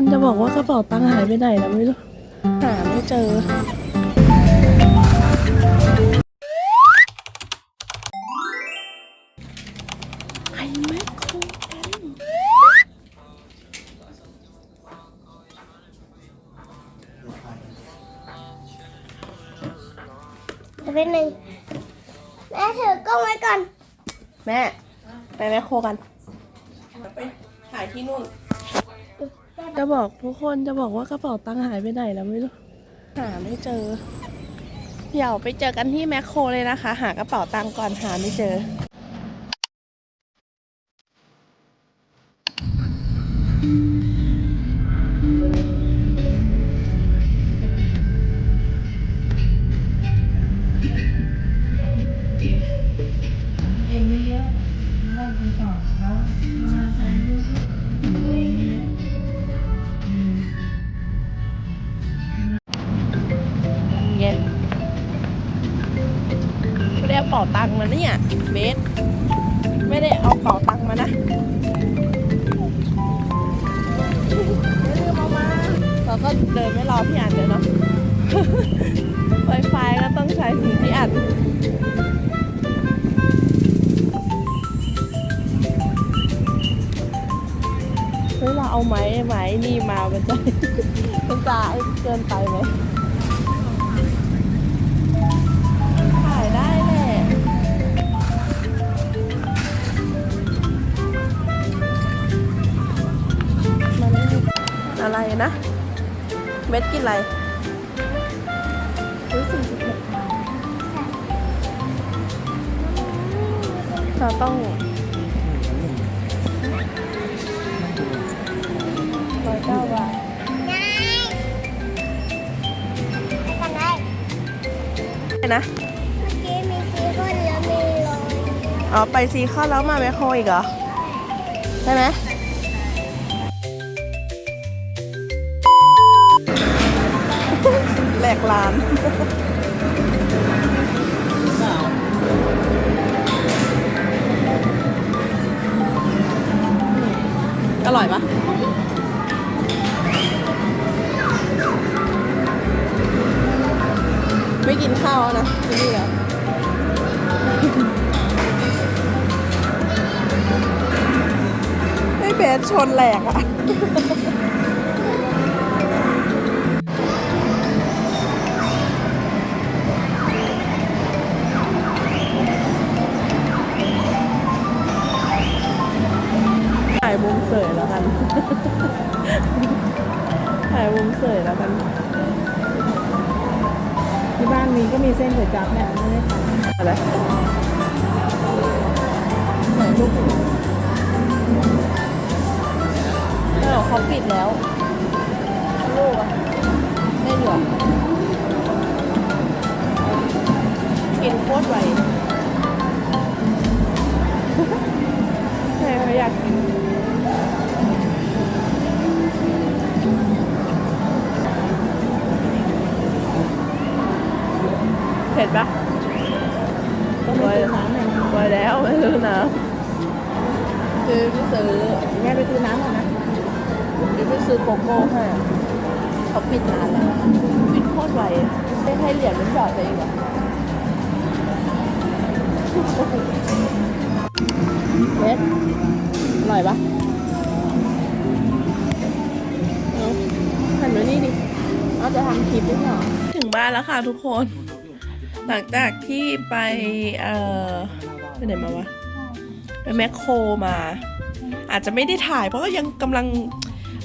คนจะบอกว่ากระเป๋าตังค์หายไปไหนแล้วไม่รู้หาไม่เจอ ไอ้แม่คงกันเดี๋ยวเป็นหนึ่งแม่ถือกล้องไว้ก่อน แม่ ไปแม่โคกัน ไปถ่ายที่นู่น จะบอกทุกคนจะบอกว่ากระเป๋าตังค์หายไปไหนแล้วไม่รู้ หาไม่เจอ เดี๋ยวไปเจอกันที่แมคโครเลยนะคะ หากระเป๋าตังค์ก่อนหาไม่เจอ เนี่ยเบสไม่ได้เอาเป๋าตังค์มานะไม่ลืมเอามาเราก็เดินไม่รอพี่อันเลยเนาะไวไฟก็ต้องใช้ถึงพี่อันเฮ้ยเราเอาไม้ไม้นี่มามันจะมันจะเกินไปไหม อะไรนะ เม็ดกินอะไรรู้สึกสิบหกบาทเราต้องร้อยเก้าบาทนายไปกันได้นะเมื่อกี้มีซีคอนแล้วมีรอยอ๋อ ไปซีเข้าแล้วมาแมคโครอีกเหรอ ใช่ไหม แหลกลานอร่อยปะไม่กินข้าวแล้วนะที่นี่แล้วไม่เบสชนแหลกอะ เสยแล้วกัน ถ่ายมุมเสยแล้วกัน ที่บ้านมีก็มีเส้นก๋วยจั๊บเนี่ยไม่ได้ทานอะไรไหนลูกเออเขาปิดแล้วลูกอะได้อยู่อะกินโคตรไวใช่เขาอยากกิน ผ็ดปะก็ไม่ซื้อน้ำเลยไวแล้วไม่ซื้อน้ำคือไม่ซื้อแม่ไปซื้อน้ำก่อนนะคือไม่ซื้อโกโก้ให้อะเขาปิดนานแล้วปิดโคตรไวไม่ให้เหรียญมันหยอดไปอีกเหรอเม็ดอร่อยปะเอาหันมานี่ดิ เอาจะทำคลิปด้วยเหรอ ถึงบ้านแล้วค่ะทุกคน หลังจากที่ไปเอ่อไปไหนมาวะไปแมคโครมา อาจจะไม่ได้ถ่าย เพราะว่ายังกำลัง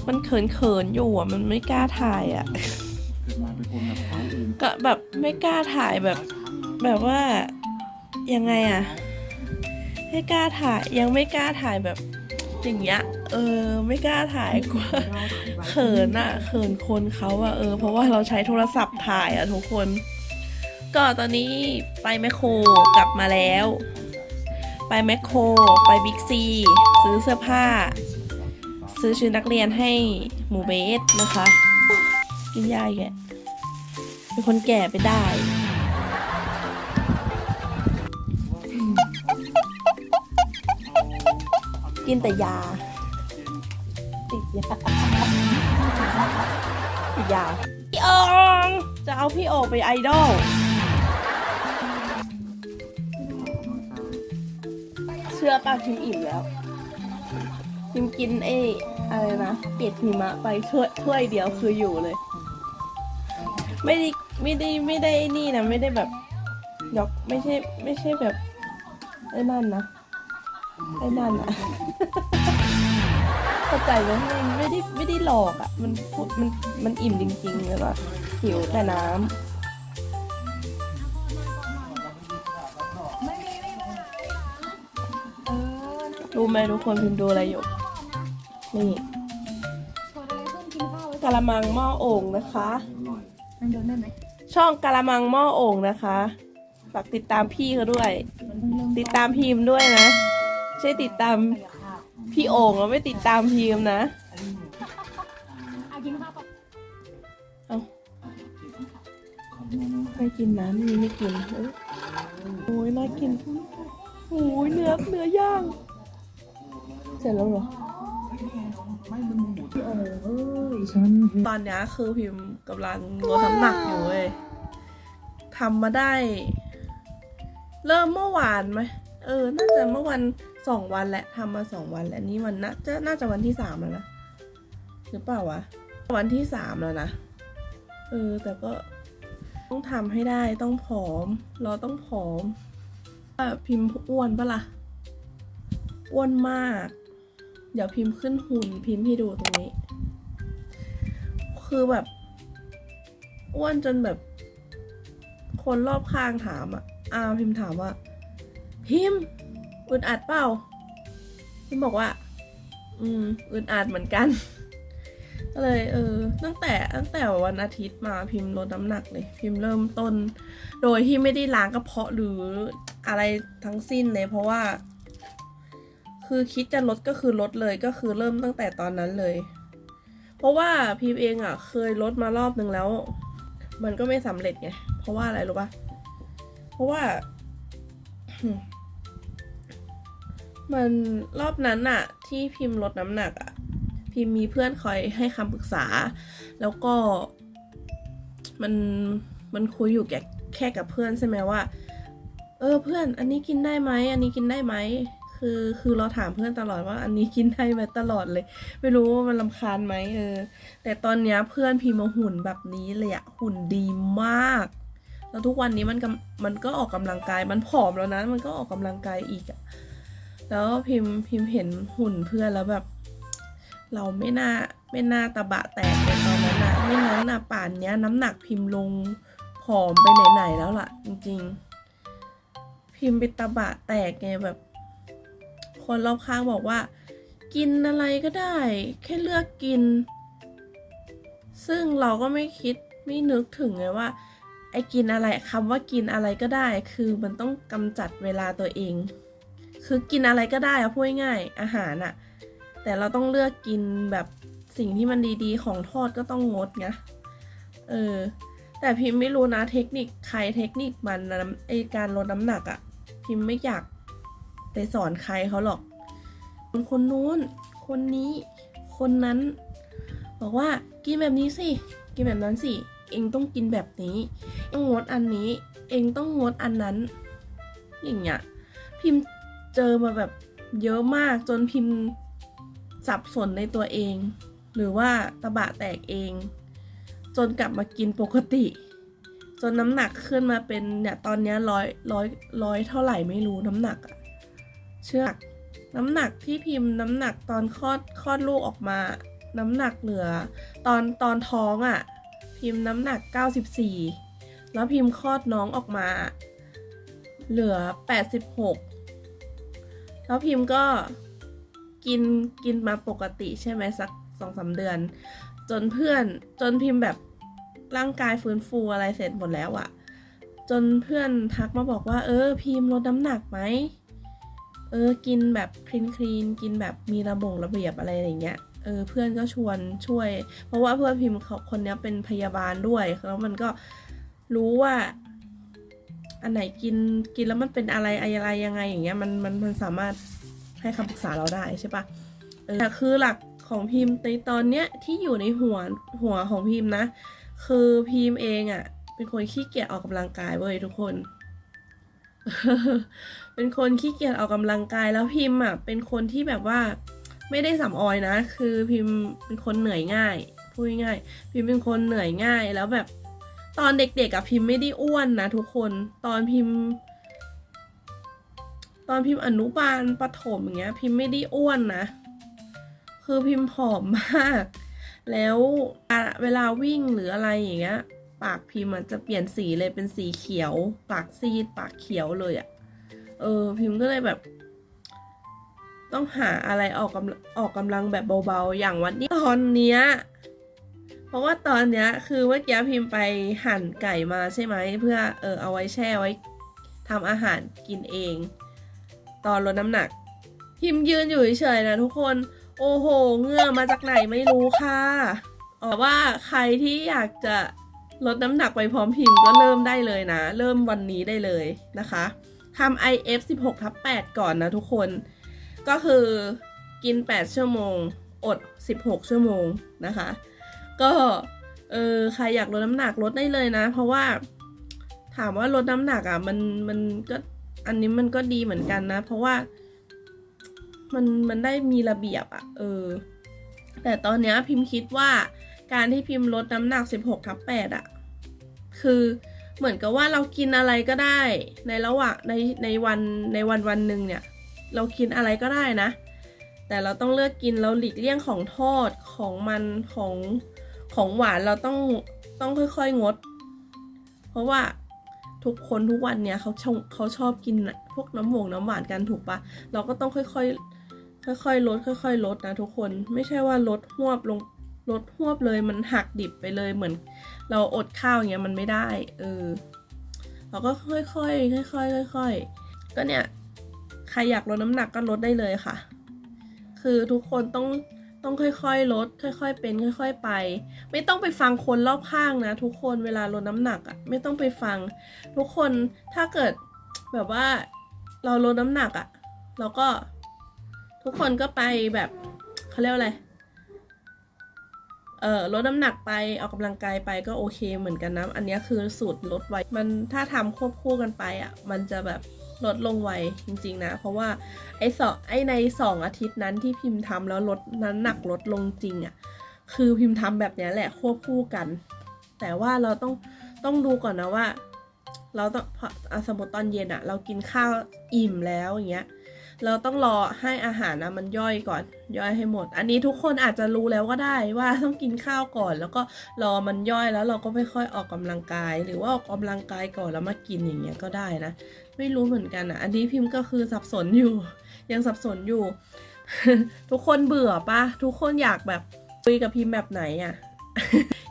มันเขินๆอยู่อะมันไม่กล้าถ่ายอะก็แบบไม่กล้าถ่ายแบบ แบบว่ายังไงอะไม่กล้าถ่ายยังไม่กล้าถ่ายแบบอย่างเงี้ยเออไม่กล้าถ่ายกว่าเขินอะเขินคนเขาอะเออเพราะว่าเราใช้โทรศัพท์ถ่ายอะทุกคน ก็ตอนนี้ไปแมคโครกลับมาแล้ว ไปแมคโครไปบิ๊กซีซื้อเสื้อผ้า ซื้อชุดนักเรียนให้หมูเบสนะคะ กินยาอีกแกเป็นคนแก่ไปได้กินแต่ยา ติดยาอีกอย่าพี่ออง จะเอาพี่โอไปไอดอล ชื่อป่ะพิมอิ่มแล้ว พิมกินเออะไรนะเกล็ดหิมะไปถ้วยถ้วยเดียวคืออยู่เลย ไม่ได้ไม่ได้ไม่ได้นี่นะไม่ได้แบบยกไม่ใช่ไม่ใช่แบบไอ้นั่นนะไอ้นั่นอะเข้าใจไหมมันไม่ได้ไม่ได้หลอกอะมันพูดมันมันอิ่มจริงๆแล้วก็หิวแต่น้ำ รู้ไหมทุกคนพิมพ์ดูอะไรอยู่ นี่กะละมังหม้อโอ่งนะคะนั่งเดินได้ไหมช่องกะละมังหม้อโอ่งนะคะฝากติดตามพี่เขาด้วยมันเพิ่งเริ่มติดตามพิมพ์ด้วยนะใช่ติดตามพี่โอ่งแล้วไม่ติดตามพิมพ์นะเอาให้กินน้ำนี่ไม่กินเอ้ยโอ้ยน่ากินโอ้ยเนื้อเนื้อย่าง เสร็จแล้วเหรอฉันตอนเนี้ยคือพิมพ์กำลังลดน้ำหนักอยู่เว้ยทำมาได้ เริ่มเมื่อวานไหมเออ น่าจะเมื่อวันสองวันแหละทำมาสองวันแล้วนี่มันน่าจะน่าจะวันที่สามแล้วนะหรือเปล่าวะวันที่สามแล้วนะเออแต่ก็ต้องทำให้ได้ต้องผอม เราต้องผอมอะพิมพ์อ้วนปะล่ะอ้วนมาก เดี๋ยวพิมพ์ขึ้นหุ่นพิมพ์ให้ดูตรงนี้ คือแบบอ้วนจนแบบ คนรอบข้างถามอะอาพิมพ์ถามว่า พิมพ์อึดอัดเปล่าพิมพ์บอกว่า อืมอึดอัดเหมือนกันก็เลยเออตั้งแต่ตั้งแต่วันอาทิตย์มาพิมพ์ลดน้ำหนักเลย พิมพ์เริ่มต้น โดยที่ไม่ได้ล้างกระเพาะหรืออะไรทั้งสิ้นเลย เพราะว่า คือคิดจะลดก็คือลดเลยก็คือเริ่มตั้งแต่ตอนนั้นเลย เพราะว่าพิมเองอะ เคยลดมารอบนึงแล้ว มันก็ไม่สำเร็จไง เพราะว่าอะไรรู้ปะเพราะว่า มันรอบนั้นอะที่พิมพ์ลดน้ำหนักอะพิมมีเพื่อนคอยให้คำปรึกษา แล้วก็มันมันคุยอยู่แค่แค่กับเพื่อนใช่ไหมว่า เออเพื่อน อันนี้กินได้ไหมอันนี้กินได้ไหม คือคือเราถามเพื่อนตลอดว่าอันนี้กินได้ไหมตลอดเลย ไม่รู้ว่ามันลำคาญไหมเออ แต่ตอนเนี้ยเพื่อนพิมพ์มาหุ่นแบบนี้เลยอะหุ่นดีมาก แล้วทุกวันนี้มันกำมันก็ออกกำลังกายมันผอมแล้วนะ มันก็ออกกำลังกายอีกอะแล้วพิมพ์พิมพ์เห็นหุ่นเพื่อนแล้วแบบ เราไม่น่าไม่น่าตะบะแตกในตอนนั้นอะไม่งั้นอะป่านเนี้ยน้ำหนักพิมพ์ลงผอมไปไหนๆแล้วล่ะ จริง ๆ พิมพ์ไปตะบะแตกไงแบบ คนรอบข้างบอกว่า กินอะไรก็ได้ แค่เลือกกิน ซึ่งเราก็ไม่คิดไม่นึกถึงไงว่าไอ้กินอะไรคำว่ากินอะไรก็ได้ คือมันต้องกำจัดเวลาตัวเอง คือกินอะไรก็ได้อะพูดง่ายอาหารอะแต่เราต้องเลือกกินแบบสิ่งที่มันดีๆ ของทอดก็ต้องงดไงเออแต่พิมพ์ไม่รู้นะเทคนิคใครเทคนิคมันนะไอการลดน้ำหนักอะพิมพ์ไม่อยาก ไปสอนใครเขาหรอกคนนู้น คนนี้ คนนั้น บอกว่ากินแบบนี้สิ กินแบบนั้นสิ เองต้องกินแบบนี้ เองงดอันนี้ เองต้องงดอันนั้น อย่างเงี้ย พิมพ์เจอมาแบบเยอะมากจนพิมพ์สับสนในตัวเอง หรือว่าตะบะแตกเอง จนกลับมากินปกติ จนน้ำหนักขึ้นมาเป็นเนี่ยตอนนี้ร้อยร้อยร้อยเท่าไหร่ไม่รู้น้ำหนักอะ เชื่อน้ำหนักที่พิมพ์น้ำหนักตอนคลอดคลอดลูกออกมา น้ำหนักเหลือ ตอนตอนท้องอะ่ะ พิมพ์น้ำหนัก 94 แล้วพิมพ์คลอดน้องออกมา เหลือ 86 แล้วพิมพ์ก็กินกินมาปกติใช่ไหมสักสองสาเดือน จนเพื่อนจนพิมพ์แบบร่างกายฟื้นฟูอะไรเสร็จหมดแล้วอะ จนเพื่อนทักมาบอกว่า เออพิมพ์ลดน้ำหนักไหม เออกินแบบคลีนคลีนกินแบบมีระบงระเบียบอะไรอย่างเงี้ยเออเพื่อนก็ชวนช่วย เพราะว่าเพื่อนพิมพ์เขาคนนี้เป็นพยาบาลด้วยแล้วมันก็รู้ว่าอันไหนกินกินแล้วมันเป็นอะไรอะไรยังไงอย่างเงี้ยมันมันมันสามารถให้คำปรึกษาเราได้ใช่ปะเออแต่คือหลักของพิมพ์ในตอนเนี้ยที่อยู่ในหัวหัวของพิมพ์นะ คือพิมพ์เองอะ่ะ เป็นคนขี้เกียจออกกำลังกายเว้ยทุกคน เป็นคนขี้เกียจออกกำลังกายแล้วพิมพ์อะเป็นคนที่แบบว่าไม่ได้สำออยนะ คือพิมพ์เป็นคนเหนื่อยง่ายพูดง่าย พิมพ์เป็นคนเหนื่อยง่ายแล้วแบบตอนเด็กๆอะพิมพ์ไม่ได้อ้วนนะทุกคนตอนพิมพ์ ตอนพิมพ์อนุบาลประถมอย่างเงี้ย พิมพ์ไม่ได้อ้วนนะ คือพิมพ์ผอมมาก แล้วเวลาวิ่งหรืออะไรอย่างเงี้ย ปากพิมพ์มันจะเปลี่ยนสีเลยเป็นสีเขียว ปากซีด ปากเขียวเลยอะ่ะ เออ พิมพ์ก็เลยแบบ ต้องหาอะไรออกกำลังออกกำลังแบบเบาๆ อย่างวันนี้ตอนเนี้ยเพราะว่าตอนเนี้ย คือเมื่อกี้พิมพ์ไปหั่นไก่มาใช่ไหมเพื่อเออเอาไว้แช่ไว้ทำอาหารกินเอง ตอนลดน้ำหนัก พิมพ์ยืนอยู่เฉยๆนะทุกคนโอ้โหเหงื่อมาจากไหนไม่รู้ค่ะอ๋อว่าใครที่อยากจะ ลดน้ำหนักไปพร้อมพิมพ์ก็เริ่มได้เลยนะ เริ่มวันนี้ได้เลยนะคะทำ IF 16ทับ8ก่อนนะทุกคน ก็คือกิน 8 ชั่วโมง อด 16 ชั่วโมงนะคะ ก็เออใครอยากลดน้ำหนักลดได้เลยนะ เพราะว่าถามว่าลดน้ำหนักอะมันมันก็อันนี้มันก็ดีเหมือนกันนะ เพราะว่ามันมันได้มีระเบียบอะเออแต่ตอนเนี้ยพิมพ์คิดว่า การที่พิมพ์ลดน้ำหนัก 16ทับ8อะคือเหมือนกับว่าเรากินอะไรก็ได้ ในระหว่างในในวันในวันวันหนึ่งเนี่ย เรากินอะไรก็ได้นะ แต่เราต้องเลือกกินเราหลีกเลี่ยงของทอดของมันของของหวานเราต้องต้องค่อยๆงด เพราะว่าทุกคนทุกวันเนี่ยเขาชอบเขาชอบกินพวกน้ำหมงน้ำหวานกันถูกปะเราก็ต้องค่อยๆค่อยๆลดค่อย ๆ ลดนะทุกคนไม่ใช่ว่าลดหวบลง ลดหวบเลยมันหักดิบไปเลยเหมือน เราอดข้าวอย่างเงี้ยมันไม่ได้เออเราก็ค่อยๆค่อยๆค่อยๆก็เนี่ยใครอยากลดน้ำหนักก็ลดได้เลยค่ะ คือทุกคนต้องต้องค่อยๆลด ค่อย ๆ เป็นค่อย ๆ ไป ไม่ต้องไปฟังคนรอบข้างนะ ทุกคนเวลาลดน้ำหนักอะ่ะไม่ต้องไปฟัง ทุกคนถ้าเกิดแบบว่าเราลดน้ำหนักอะ่ะเราก็ทุกคนก็ไปแบบเขาเรียกอะไร เออลดน้ำหนักไปออกกำลังกายไปก็โอเคเหมือนกันนะ อันนี้คือสูตรลดไวมันถ้าทำควบคู่กันไปอะมันจะแบบลดลงไวจริง ๆ นะ เพราะว่าไอ้สองไอ้ในสองอาทิตย์นั้นที่พิมพ์ทำแล้วลดน้ำหนักลดลงจริงอะคือพิมพ์ทำแบบนี้แหละควบคู่กัน แต่ว่าเราต้องต้องดูก่อนนะว่า เราต้องพออะสมมติตอนเย็นอะ เรากินข้าวอิ่มแล้วอย่างเงี้ย เราต้องรอให้อาหารนะมันย่อยก่อน ย่อยให้หมด อันนี้ทุกคนอาจจะรู้แล้วก็ได้ว่าต้องกินข้าวก่อน แล้วก็รอมันย่อยแล้วเราก็ไม่ค่อยออกกำลังกาย หรือว่าออกกำลังกายก่อนแล้วมากินอย่างเงี้ยก็ได้นะ ไม่รู้เหมือนกันอะ อันนี้พิมพ์ก็คือสับสนอยู่ ยังสับสนอยู่ ทุกคนเบื่อปะทุกคนอยากแบบคุยกับพิมพ์แบบไหนอะ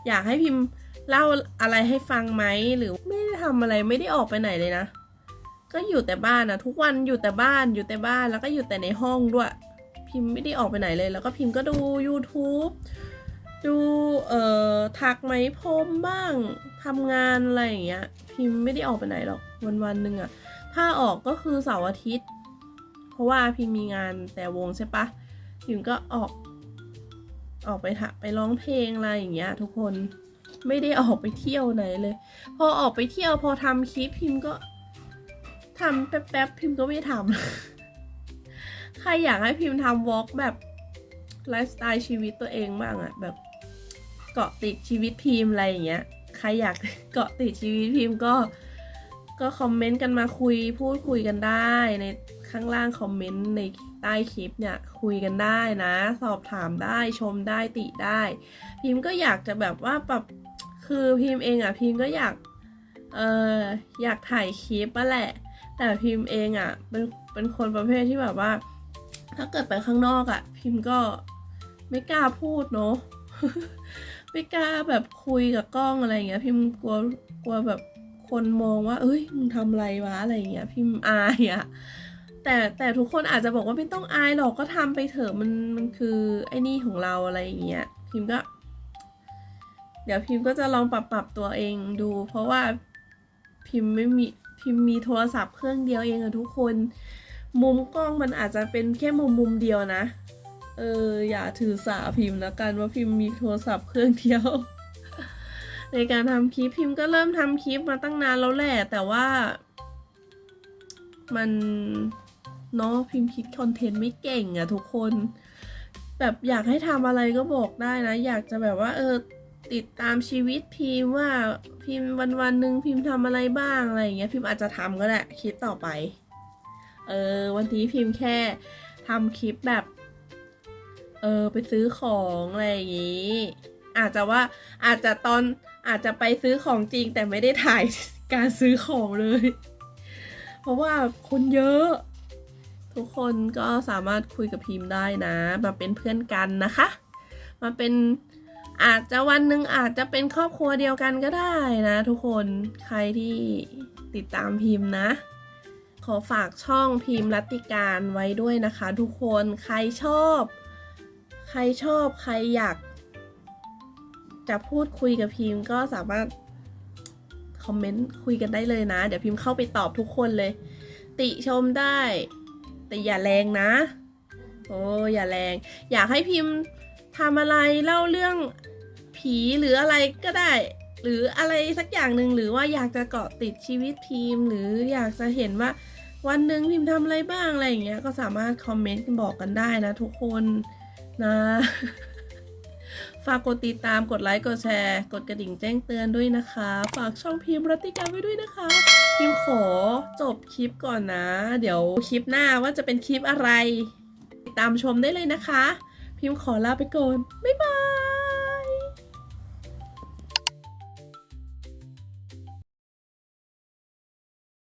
อยากให้พิมพ์เล่าอะไรให้ฟังไหมหรือไม่ได้ทำอะไรไม่ได้ออกไปไหนเลยนะ ก็อยู่แต่บ้านนะทุกวันอยู่แต่บ้านอยู่แต่บ้านแล้วก็อยู่แต่ในห้องด้วย พิมพ์ไม่ได้ออกไปไหนเลย แล้วก็พิมพ์ก็ดู YouTube ดูเอ่อถักไหมพรมบ้างทำงานอะไรอย่างเงี้ย พิมพ์ไม่ได้ออกไปไหนหรอกวันวันหนึ่งอะถ้าออกก็คือเสาร์อาทิตย์ เพราะว่าพิมพ์มีงานแต่วงใช่ปะพิมพ์ก็ออก ออกไปถะไปร้องเพลงอะไรอย่างเงี้ย ทุกคนไม่ได้ออกไปเที่ยวไหนเลย พอออกไปเที่ยวพอทำคลิปพิมพ์ก็ ทำแป๊บๆพิมพ์ก็ไม่ทำ ใครอยากให้พิมพ์ทำวอล์กแบบไลฟ์สไตล์ชีวิตตัวเองบ้างอะแบบเกาะติดชีวิตพิมพ์อะไรอย่างเงี้ย ใครอยากเกาะติดชีวิตพิมพ์ก็ ก็คอมเมนต์กันมาคุยพูดคุยกันได้ในข้างล่างคอมเมนต์ในใต้คลิปเนี่ยคุยกันได้นะ สอบถามได้ชมได้ติได้ พิมพ์ก็อยากจะแบบว่าปรับคือพิมพ์เองอะพิมพ์ก็อยากเอออยากถ่ายคลิปอะแหละ แต่พิมพ์เองอะ่ะเป็นเป็นคนประเภทที่แบบว่า ถ้าเกิดไปข้างนอกอะ่ะ พิมพ์ก็ไม่กล้าพูดเนาะไม่กล้าแบบคุยกับกล้องอะไรอย่างเงี้ย พิมพ์กลัวกลัวแบบคนมองว่า เอ้ยมึงทำอะไรวะอะไรอย่างเงี้ย พิมพ์อายอะ่ะแต่แต่ทุกคนอาจจะบอกว่าไม่ต้องอายหรอกก็ทำไปเถอะมันมันคือไอ้นี่ของเราอะไรอย่างเงี้ยพิมก็ เดี๋ยวพิมพ์ก็จะลองปรับปรับตัวเองดู เพราะว่าพิมพ์ไม่มี พิมพ์มีโทรศัพท์เครื่องเดียวเองอะทุกคน มุมกล้องมันอาจจะเป็นแค่มุมมุมเดียวนะ เอออย่าถือสาพิมพ์แล้วกันว่าพิมพ์มีโทรศัพท์เครื่องเดียว ในการทำคลิปพิมพ์ก็เริ่มทำคลิปมาตั้งนานแล้วแหละแต่ว่า มันเนาะพิมพ์คิดคอนเทนต์ไม่เก่งอะทุกคน แบบอยากให้ทำอะไรก็บอกได้นะ อยากจะแบบว่าเออ ติดตามชีวิตพิมพ์ว่าพิมพ์วันวันหนึ่งพิมพ์ทำอะไรบ้างอะไรอย่างเงี้ยพิมพ์อาจจะทำก็ได้คิดต่อไป เออวันนี้พิมพ์แค่ทำคลิปแบบ เออไปซื้อของอะไรอย่างงี้ อาจจะว่าอาจจะตอนอาจจะไปซื้อของจริงแต่ไม่ได้ถ่ายการซื้อของเลย เพราะว่าคนเยอะ ทุกคนก็สามารถคุยกับพิมพ์ได้นะ มาเป็นเพื่อนกันนะคะ มาเป็น อาจจะวันหนึ่งอาจจะเป็นครอบครัวเดียวกันก็ได้นะทุกคนใครที่ติดตามพิมพ์นะ ขอฝากช่องพิมพ์รัติการไว้ด้วยนะคะ ทุกคนใครชอบ ใครชอบใครอยาก จะพูดคุยกับพิมพ์ก็สามารถคอมเมนต์คุยกันได้เลยนะ เดี๋ยวพิมพ์เข้าไปตอบทุกคนเลย ติชมได้ แต่อย่าแรงนะ โอ้อย่าแรง อยากให้พิมพ์ทำอะไรเล่าเรื่อง ผีหรืออะไรก็ได้ หรืออะไรสักอย่างหนึ่งหรือว่าอยากจะเกาะติดชีวิตพิมพ์ หรืออยากจะเห็นว่าวันหนึ่งพิมพ์ทำอะไรบ้างอะไรอย่างเงี้ยก็สามารถคอมเมนต์บอกกันได้นะทุกคนนะฝากกดติดตามกดไลค์กดแชร์ กดกระดิ่งแจ้งเตือนด้วยนะคะ ฝากช่องพิมพ์รัตติการไว้ด้วยนะคะ พิมพ์ขอจบคลิปก่อนนะ เดี๋ยวคลิปหน้าว่าจะเป็นคลิปอะไร ติดตามชมได้เลยนะคะ พิมพ์ขอลาไปก่อน บ๊ายบาย